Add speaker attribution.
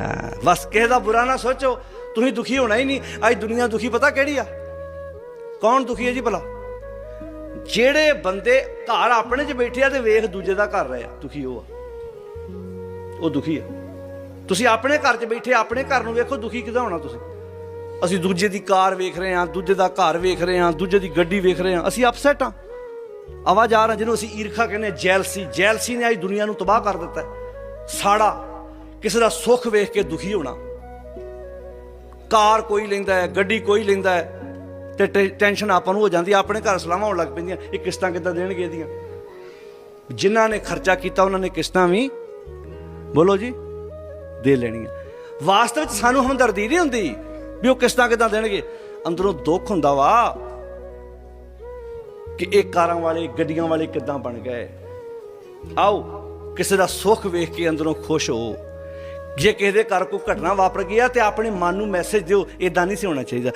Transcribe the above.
Speaker 1: ਹਾਂ ਬਸ ਕਿਸੇ ਦਾ ਬੁਰਾ ਨਾ ਸੋਚੋ ਤੁਸੀਂ ਦੁਖੀ ਹੋਣਾ ਹੀ ਨਹੀਂ ਅੱਜ ਦੁਨੀਆ ਦੁਖੀ ਪਤਾ ਕਿਹੜੀ ਆ? ਕੌਣ ਦੁਖੀ ਹੈ ਜੀ ਭਲਾ? ਜਿਹੜੇ ਬੰਦੇ ਘਰ ਆਪਣੇ 'ਚ ਬੈਠੇ ਆ ਤੇ ਵੇਖ ਦੂਜੇ ਦਾ ਘਰ ਰਹੇ ਆ ਦੁਖੀ ਉਹ ਆ। ਉਹ ਦੁਖੀ ਆ। ਤੁਸੀਂ ਆਪਣੇ ਘਰ 'ਚ ਬੈਠੇ ਆਪਣੇ ਘਰ ਨੂੰ ਵੇਖੋ ਦੁਖੀ ਕਿਦਾਂ ਹੋਣਾ ਤੁਸੀਂ? ਅਸੀਂ ਦੂਜੇ ਦੀ ਕਾਰ ਵੇਖ ਰਹੇ ਹਾਂ ਦੂਜੇ ਦਾ ਘਰ ਵੇਖ ਰਹੇ ਹਾਂ ਦੂਜੇ ਦੀ ਗੱਡੀ ਵੇਖ ਰਹੇ ਹਾਂ ਅਸੀਂ ਅਪਸੈਟ ਹਾਂ। ਆਵਾਜ਼ ਆ ਰਹਾ ਜਿਹਨੂੰ ਅਸੀਂ ਈਰਖਾ ਕਹਿੰਦੇ ਹਾਂ, ਜੈਲਸੀ ਜੈਲਸੀ ਨੇ ਅੱਜ ਦੁਨੀਆ ਨੂੰ ਤਬਾਹ ਕਰ ਦਿੱਤਾ ਹੈ। ਸਾੜਾ ਕਿਸੇ ਦਾ ਸੁੱਖ ਵੇਖ ਕੇ ਦੁਖੀ ਹੋਣਾ। ਕਾਰ ਕੋਈ ਲੈਂਦਾ ਹੈ ਗੱਡੀ ਕੋਈ ਲੈਂਦਾ ਹੈ ਤੇ ਟੈ- ਟੈਨਸ਼ਨ ਆਪਾਂ ਨੂੰ ਹੋ ਜਾਂਦੀ ਹੈ, ਆਪਣੇ ਘਰ ਸਲਾਮਾਂ ਹੋਣ ਲੱਗ ਪੈਂਦੀਆਂ ਇਹ ਕਿਸ਼ਤਾਂ ਕਿੱਦਾਂ ਦੇਣਗੇ ਇਹਦੀਆਂ। ਜਿਨ੍ਹਾਂ ਨੇ ਖਰਚਾ ਕੀਤਾ ਉਹਨਾਂ ਨੇ ਕਿਸ਼ਤਾਂ ਵੀ ਬੋਲੋ ਜੀ ਦੇ ਲੈਣੀਆਂ। ਵਾਸਤਵ ਵਿੱਚ ਸਾਨੂੰ ਹਮਦਰਦੀ ਨਹੀਂ ਹੁੰਦੀ ਵੀ ਉਹ ਕਿਸ਼ਤਾਂ ਕਿੱਦਾਂ ਦੇਣਗੇ। ਅੰਦਰੋਂ ਦੁੱਖ ਹੁੰਦਾ ਵਾ ਕਿ ਇਹ ਕਾਰਾਂ ਵਾਲੇ ਗੱਡੀਆਂ ਵਾਲੇ ਕਿੱਦਾਂ ਬਣ ਗਏ। ਆਓ ਕਿਸੇ ਦਾ ਸੁੱਖ ਵੇਖ ਕੇ ਅੰਦਰੋਂ ਖੁਸ਼ ਹੋ। ਜੇ ਕਿਸੇ ਦੇ ਘਰ ਕੋਈ ਘਟਨਾ ਵਾਪਰ ਗਈ ਆ ਤੇ ਆਪਣੇ ਮਨ ਨੂੰ ਮੈਸੇਜ ਦਿਓ ਇਦਾਂ ਨਹੀਂ ਸੀ ਹੋਣਾ ਚਾਹੀਦਾ।